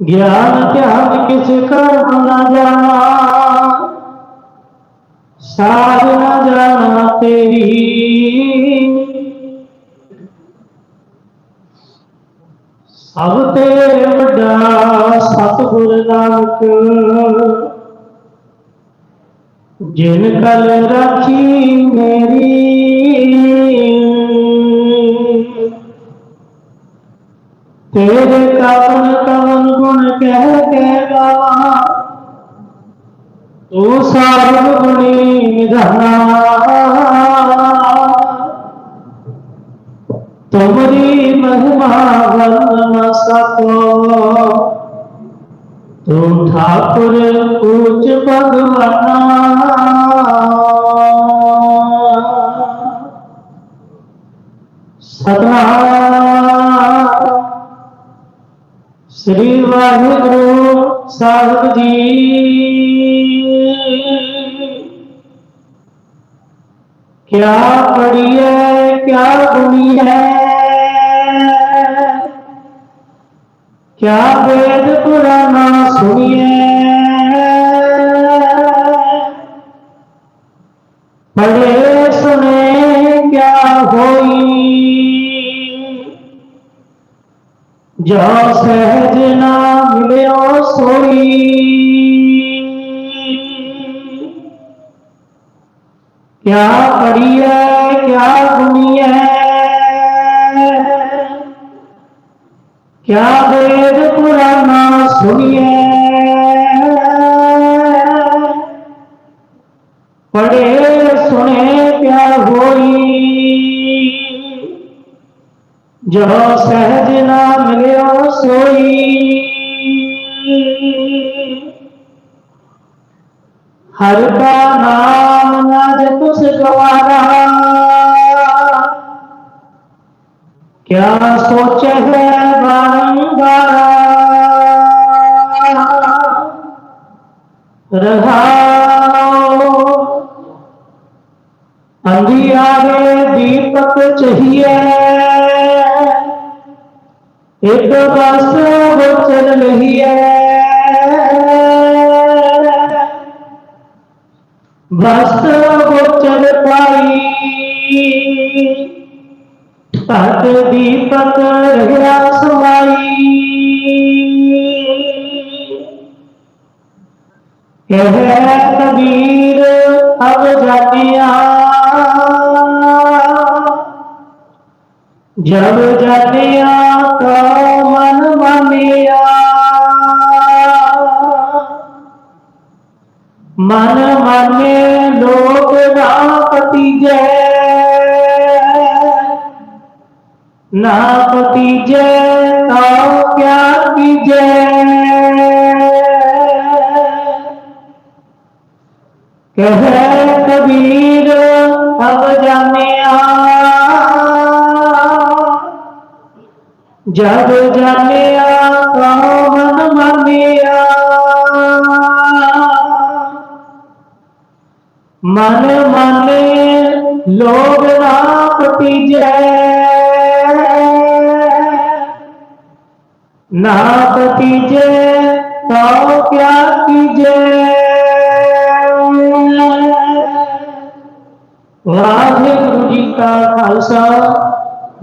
ज्ञान त्याग किस कर्म न जाना साध न जाना तेरी ਸਭ ਤੇ ਵੱਡਾ ਸਤਿਗੁਰ ਨਾਨਕ ਜਿਨ ਕਲ ਰਾਖੀ ਮੇਰੀ तेरे कवन कवन गुण कह के गावा तू सर्व गुणी निधाना तुम्हारी महिमा वर्णन सको। तू ठाकुर पूज भगवान। ਸ੍ਰੀ ਵਾਹਿਗੁਰੂ ਸਾਹਿਬ ਜੀ क्या पढ़िए क्या गुणी है क्या वेद पुराना सुनिए पढ़े सुने क्या होई जो सहज ना मिलो सोई। क्या करिए क्या सुनिए? क्या वेद पुराना सुनिए? पढ़े सुने क्या होई? जो सहज ना मिलो सोई। हर का नाम न जपुस गवारा। क्या सोच है बारंबारा। रहा अंधियारे दीपक चाहिए। ਇੱਕ ਬਸ ਵਚਨ ਲਹੀਐ ਬਸ ਵਚਨ ਪਾਈ। ਤਤ ਦੀਪਕ ਰਹਿਆ ਸਮਾਈ। ਇਹ ਕਬੀਰ ਅਬ ਜਾਤੀਆਂ जब जानिया तो मन मानिया मन माने लोग ना पतीजे ना जय तो क्या कीजे कह कबीर, अब जानिया। जब जलिया मन ममिया मन मन लोग राप पीजे। नाप पीजे तो क्या कीजे? वाहे गुरु जी का खालसा।